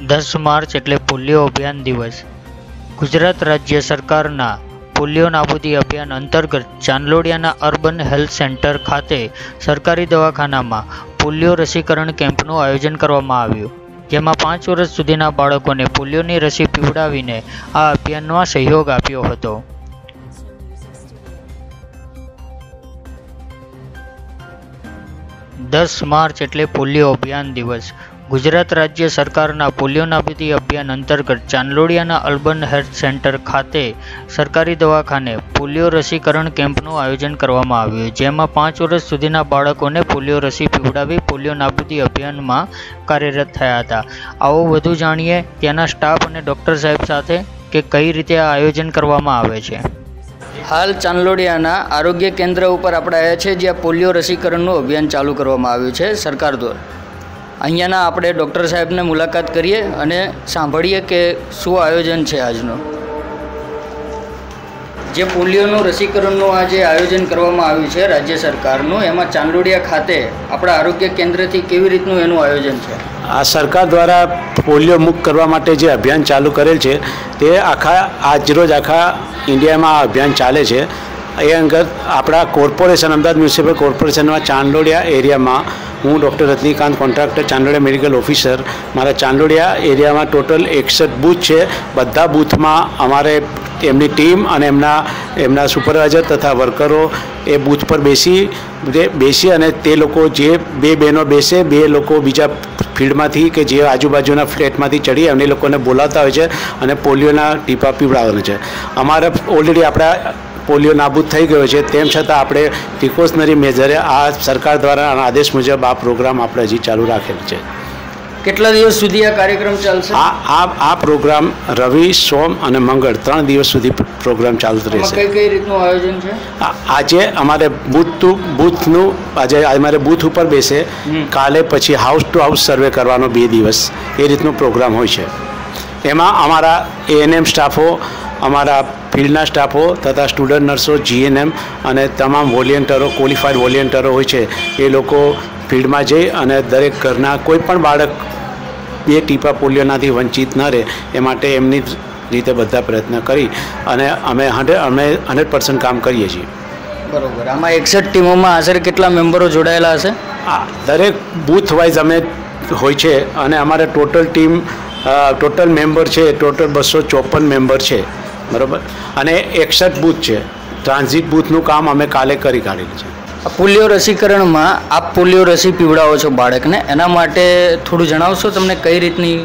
દસ માર્ચ એટલે પોલિયો અભિયાન દિવસ. ગુજરાત રાજ્ય સરકારના પોલિયો નાબૂદી અભિયાન અંતર્ગત ચાંદલોડિયાના અર્બન હેલ્થ સેન્ટર ખાતે સરકારી દવાખાનામાં પોલિયો રસીકરણ કેમ્પનું આયોજન કરવામાં આવ્યું. જેમાં પાંચ વર્ષ સુધીના બાળકોને પોલિયોની રસી પીવડાવીને આ અભિયાનમાં સહયોગ આપ્યો હતો. દસ માર્ચ એટલે પોલિયો અભિયાન દિવસ. ગુજરાત રાજ્ય સરકારના પોલિયો નાબૂદી અભિયાન અંતર્ગત ચાંદલોડિયાના અલ્બન હેલ્થ સેન્ટર ખાતે સરકારી દવાખાને પોલિયો રસીકરણ કેમ્પનું આયોજન કરવામાં આવ્યું. જેમાં પાંચ વર્ષ સુધીના બાળકોને પોલિયો રસી પીવડાવી પોલિયો નાબૂદી અભિયાનમાં કાર્યરત થયા હતા. આવો વધુ જાણીએ ત્યાંના સ્ટાફ અને ડૉક્ટર સાહેબ સાથે કે કઈ રીતે આ આયોજન કરવામાં આવે છે. હાલ ચાંદલોડિયાના આરોગ્ય કેન્દ્ર ઉપર આપણે આવ્યા છે જ્યાં પોલિયો રસીકરણનું અભિયાન ચાલુ કરવામાં આવ્યું છે સરકાર દ્વારા. અહીંયાના આપણે ડૉક્ટર સાહેબને મુલાકાત કરીએ અને સાંભળીએ કે શું આયોજન છે આજનું. જે પોલિયોનું રસીકરણનું આ જે આયોજન કરવામાં આવ્યું છે રાજ્ય સરકારનું, એમાં ચાંદોડિયા ખાતે આપણા આરોગ્ય કેન્દ્રથી કેવી રીતનું એનું આયોજન છે? આ સરકાર દ્વારા પોલિયો મુક્ત કરવા માટે જે અભિયાન ચાલુ કરેલ છે, તે આખા આજરોજ આખા ઇન્ડિયામાં આ અભિયાન ચાલે છે. એ અંગત આપણા કોર્પોરેશન, અમદાવાદ મ્યુનિસિપલ કોર્પોરેશનમાં ચાંદોડિયા એરિયામાં હું doctor Rajnikant contractor, Chandodiya medical officer. મારા ચાંદોડિયા એરિયામાં ટોટલ એકસઠ બૂથ છે. બધા બૂથમાં અમારે એમની ટીમ અને એમના એમના સુપરવાઇઝર તથા વર્કરો એ બૂથ પર બેસી બેસી અને તે લોકો જે બે બહેનો બેસે, બે લોકો બીજા ફિલ્ડમાંથી કે જે આજુબાજુના ફ્લેટમાંથી ચડી અને લોકોને બોલાવતા હોય છે અને પોલિયોના ટીપા પીવડાવવાના છે. અમારે ઓલરેડી આપણા પોલિયો નાબૂદ થઈ ગયો છે. તેમ છતાં આપણે પ્રિકોશનરી મેજરે આ સરકાર દ્વારા આદેશ મુજબ આ પ્રોગ્રામ આપણે હજી ચાલુ રાખેલ છે. કેટલા દિવસ સુધી આ કાર્યક્રમ ચાલશે? આ આ આ પ્રોગ્રામ રવિ સોમ અને મંગળ ત્રણ દિવસ સુધી પ્રોગ્રામ ચાલુ રહેશે. કઈ કઈ રીતનું આયોજન છે? આજે અમારે બૂથ ટુ બૂથનું આજે અમારે બૂથ ઉપર બેસે. કાલે પછી હાઉસ ટુ હાઉસ સર્વે કરવાનો બે દિવસ. એ રીતનો પ્રોગ્રામ હોય છે. એમાં અમારા એએનએમ સ્ટાફો અમારા ફિલ્ડના સ્ટાફો તથા સ્ટુડન્ટ નર્સો જીએનએમ અને તમામ વોલિયન્ટરો ક્વોલિફાઈડ વોલિયન્ટરો હોય છે એ લોકો ફિલ્ડમાં જઈ અને દરેક ઘરના કોઈ પણ બાળક બે ટીપા પોલિયોનાથી વંચિત ન રહે એ માટે એમની રીતે બધા પ્રયત્ન કરી અને અમે હંડ્રેડ અમે હંડ્રેડ પર્સન્ટ કામ કરીએ છીએ. બરોબર. આમાં એકસઠ ટીમોમાં આશરે કેટલા મેમ્બરો જોડાયેલા હશે? આ દરેક બૂથ વાઇઝ અમે હોય છે અને અમારે ટોટલ ટીમ ટોટલ મેમ્બર છે ટોટલ બસો ચોપન મેમ્બર છે. બરાબર? અને એકસઠ બૂથ છે. ટ્રાન્ઝિટ બૂથનું કામ અમે કાલે કરી કાઢેલું છે. આ પોલિયો રસીકરણમાં આપ પોલિયો રસી પીવડાવો છો બાળકને એના માટે થોડું જણાવશો તમને કઈ રીતની?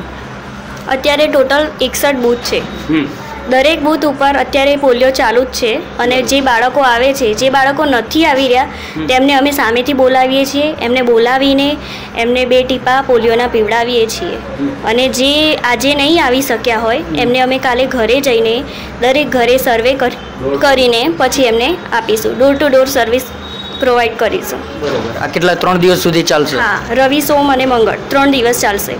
અત્યારે ટોટલ એકસઠ બૂથ છે. દરેક બૂથ ઉપર અત્યારે પોલિયો ચાલુ જ છે અને જે બાળકો આવે છે જે બાળકો નથી આવી રહ્યા તેમને અમે સામેથી બોલાવીએ છીએ એમને બોલાવીને એમને બે ટીપા પોલિયોના પીવડાવીએ છીએ. અને જે આજે નહીં આવી શક્યા હોય એમને અમે કાલે ઘરે જઈને દરેક ઘરે સર્વે કરીને પછી એમને આપીશું. Door to door service provide કરીશું. આ કેટલા ત્રણ દિવસ સુધી ચાલશે? હા રવિ સોમ અને મંગળ ત્રણ દિવસ ચાલશે.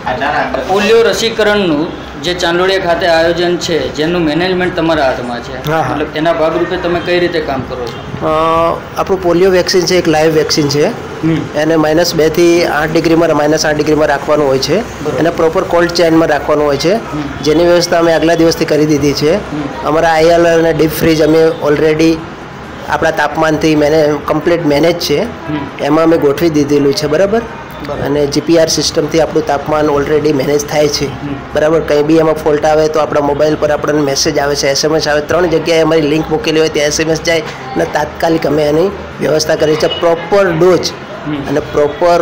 પોલિયો રસીકરણનું જે ચાંદોડિયા ખાતે આયોજન છે જેનું મેનેજમેન્ટ તમારા હાથમાં છે. મતલબ એના ભાગરૂપે તમે કઈ રીતે કામ કરો છો? આપણું પોલિયો વેક્સિન છે એક લાઈવ વેક્સિન છે. એને માઇનસ બેથી આઠ ડિગ્રીમાં માઇનસ આઠ ડિગ્રીમાં રાખવાનું હોય છે. એને પ્રોપર કોલ્ડ ચેનમાં રાખવાનું હોય છે. જેની વ્યવસ્થા અમે આગલા દિવસથી કરી દીધી છે. અમારા આઈએલ અને ડીપ ફ્રીજ અમે ઓલરેડી આપણા તાપમાનથી મેને કમ્પ્લીટ મેનેજ છે. એમાં અમે ગોઠવી દીધેલું છે બરાબર? અને જીપીઆર સિસ્ટમથી આપણું તાપમાન ઓલરેડી મેનેજ થાય છે. બરાબર? કંઈ બી એમાં ફોલ્ટ આવે તો આપણા મોબાઈલ પર આપણને મેસેજ આવે છે એસએમએસ આવે. ત્રણ જગ્યાએ અમારી લિંક મૂકેલી હોય ત્યાં એસએમએસ જાય અને તાત્કાલિક અમે એની વ્યવસ્થા કરી છે પ્રોપર ડોઝ અને પ્રોપર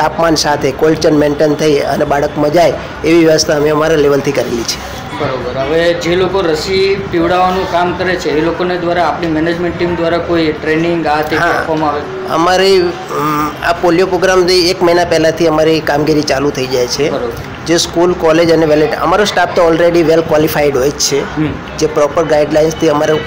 તાપમાન સાથે કોલ્ડ ચેન મેન્ટેન થઈ અને બાળક મજાય એવી વ્યવસ્થા અમે અમારા લેવલથી કરેલી છે. બરોબર. હવે જે લોકો રસી પીવડાવવાનું કામ કરે છે એ લોકોને દ્વારા આપણી મેનેજમેન્ટ ટીમ દ્વારા કોઈ ટ્રેનિંગ આ તે આપવામાં આવે? અમારી આ પોલિયો પ્રોગ્રામ એક મહિના પહેલાંથી અમારી કામગીરી ચાલુ થઈ જાય છે. જે સ્કૂલ કોલેજ અને વેલેટ અમારો સ્ટાફ તો ઓલરેડી વેલ ક્વોલિફાઈડ હોય જ છે. જે પ્રોપર ગાઈડલાઇન્સથી અમારો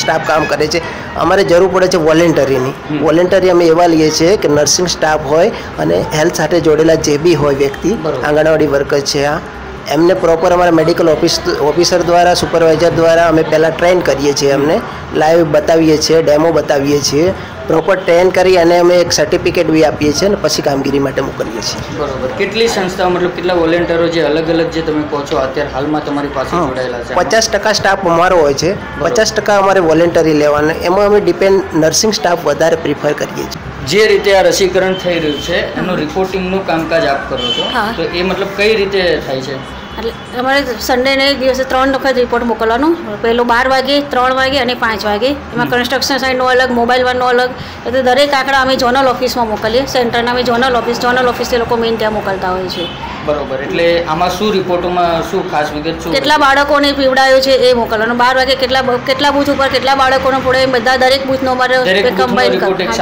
સ્ટાફ કામ કરે છે. અમારે જરૂર પડે છે વોલેન્ટરીની વોલેન્ટરી અમે એવા લઈએ છીએ કે નર્સિંગ સ્ટાફ હોય અને હેલ્થ સાથે જોડેલા જે બી હોય વ્યક્તિ આંગણવાડી વર્કર છે આ. એમને પ્રોપર અમારા મેડિકલ ઓફિસ ઓફિસર દ્વારા સુપરવાઇઝર દ્વારા અમે પહેલાં ટ્રેન કરીએ છીએ એમને. લાઈવ બતાવીએ છીએ ડેમો બતાવીએ છીએ. પ્રોપર ટ્રેન કરી અને અમે એક સર્ટિફિકેટ બી આપીએ છીએ અને પછી કામગીરી માટે મોકલીએ છીએ. બરાબર. કેટલી સંસ્થાઓ મતલબ કેટલા વોલેન્ટિયરો જે અલગ અલગ જે તમે કહો છો અત્યારે હાલમાં તમારી પાસે જોડાયેલા છે? પચાસ ટકા સ્ટાફ અમારો હોય છે. પચાસ ટકા અમારે વોલેન્ટરી લેવાના. એમાં અમે ડિપેન્ડ નર્સિંગ સ્ટાફ વધારે પ્રિફર કરીએ છીએ. જે રીતે આ રસીકરણ થઈ રહ્યું છે એનું રિપોર્ટિંગનું કામકાજ આપ કરો છો તો એ મતલબ કઈ રીતે થાય છે? એટલે અમારે સન્ડેને દિવસે ત્રણ વખત રિપોર્ટ મોકલવાનો. પહેલો બાર વાગે ત્રણ વાગે અને પાંચ વાગે. એમાં કન્સ્ટ્રક્શન સાઇડનો અલગ મોબાઈલ વનનો અલગ. એટલે દરેક આંકડા અમે ઝોનલ ઓફિસમાં મોકલીએ. સેન્ટરના અમે ઝોનલ ઓફિસ જોનલ ઓફિસથી લોકો મેઇન ત્યાં મોકલતા હોય છે. બરોબર. એટલે આમાં શું રિપોર્ટોમાં શું ખાસ વિગત શું કેટલા બાળકોને પીવડાયો છે એ મોકલવાનું. બાર વાગે કેટલા કેટલા બૂથ ઉપર કેટલા બાળકોને પડે એમ બધા દરેક બૂથનો અમારે કમ્બાઈન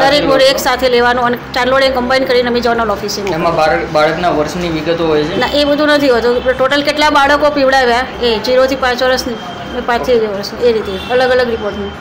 દરેક બોર્ડ એક સાથે લેવાનું અને ચાલોડે કમ્બાઈન કરીને અમે જોનલ ઓફિસે એમાં બાળકના વર્ષની વિગતો હોય છે? ના એ બધું નથી હોતું. ટોટલ કેટલા બાળકો પીવડાવ્યા? એ જીરોથી પાંચ વર્ષની પાંચથી વર્ષ એ રીતે અલગ અલગ રિપોર્ટનું